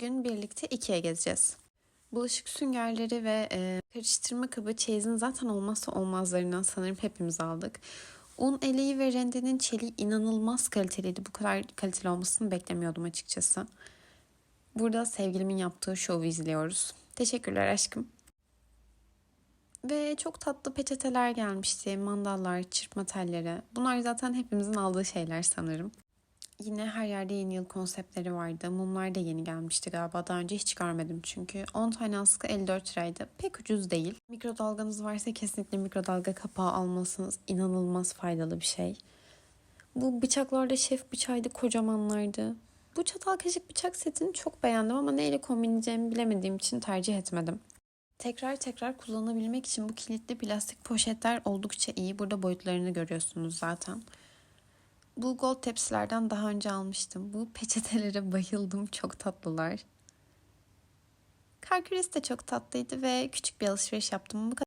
Bugün birlikte Ikea gezeceğiz. Bulaşık süngerleri ve e, karıştırma kabı çeyizin zaten olmazsa olmazlarından sanırım hepimiz aldık. Un eleği ve rendenin çeliği inanılmaz kaliteliydi. Bu kadar kaliteli olmasını beklemiyordum açıkçası. Burada sevgilimin yaptığı şovu izliyoruz. Teşekkürler aşkım. Ve çok tatlı peçeteler gelmişti. Mandallar, çırpma telleri. Bunlar zaten hepimizin aldığı şeyler sanırım. Yine her yerde yeni yıl konseptleri vardı. Mumlar da yeni gelmişti galiba. Daha önce hiç görmedim çünkü. 10 tane askı 54 liraydı. Pek ucuz değil. Mikrodalganız varsa kesinlikle mikrodalga kapağı almalısınız. İnanılmaz faydalı bir şey. Bu bıçaklar da şef bıçağıydı. Kocamanlardı. Bu çatal kaşık bıçak setini çok beğendim ama neyle kombinleyeceğimi bilemediğim için tercih etmedim. Tekrar tekrar kullanabilmek için bu kilitli plastik poşetler oldukça iyi. Burada boyutlarını görüyorsunuz zaten. Bu gold tepsilerden daha önce almıştım. Bu peçetelere bayıldım. Çok tatlılar. Kar küresi de çok tatlıydı ve küçük bir alışveriş yaptım. Bu kadar.